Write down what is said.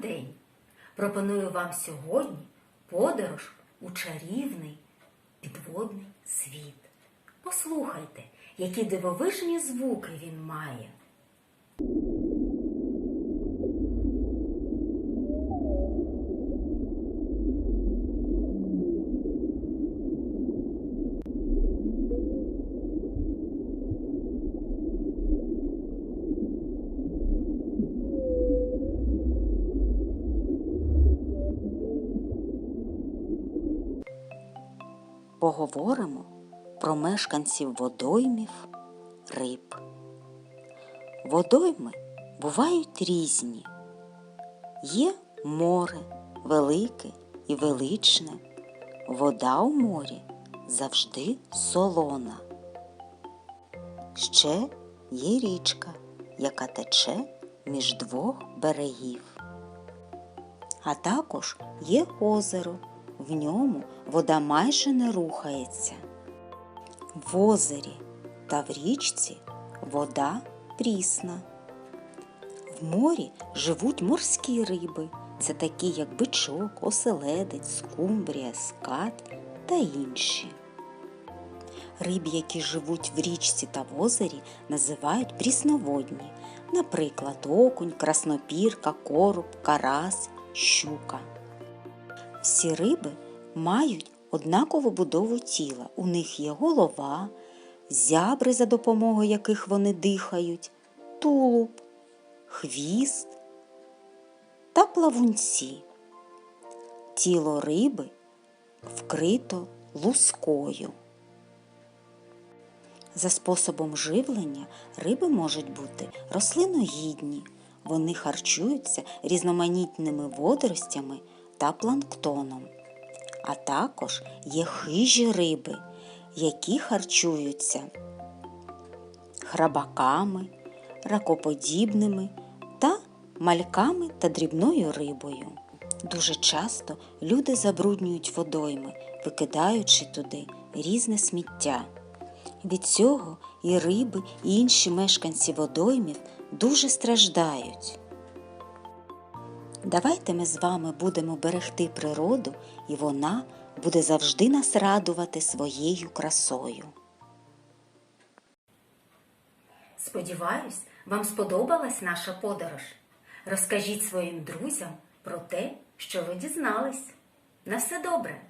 день. Пропоную вам сьогодні подорож у чарівний підводний світ. Послухайте, які дивовижні звуки він має. Поговоримо про мешканців водоймів риб. Водойми бувають різні. Є море велике і величне. Вода у морі завжди солона. Ще є річка, яка тече між двох берегів. А також є озеро, в ньому вода майже не рухається. В озері та в річці вода прісна. В морі живуть морські риби. Це такі, як бичок, оселедець, скумбрія, скат та інші. Риб, які живуть в річці та в озері, називають прісноводні, наприклад, окунь, краснопірка, короб, карась, щука. Всі риби мають однакову будову тіла. У них є голова, зябри, за допомогою яких вони дихають, тулуб, хвіст та плавунці. Тіло риби вкрито лускою. За способом живлення риби можуть бути рослиногідні. Вони харчуються різноманітними водоростями та планктоном. А також є хижі риби, які харчуються храбаками, ракоподібними та мальками та дрібною рибою. Дуже часто люди забруднюють водойми, викидаючи туди різне сміття. Від цього і риби, і інші мешканці водоймів дуже страждають. Давайте ми з вами будемо берегти природу, і вона буде завжди нас радувати своєю красою. Сподіваюсь, вам сподобалась наша подорож. Розкажіть своїм друзям про те, що ви дізнались. На все добре!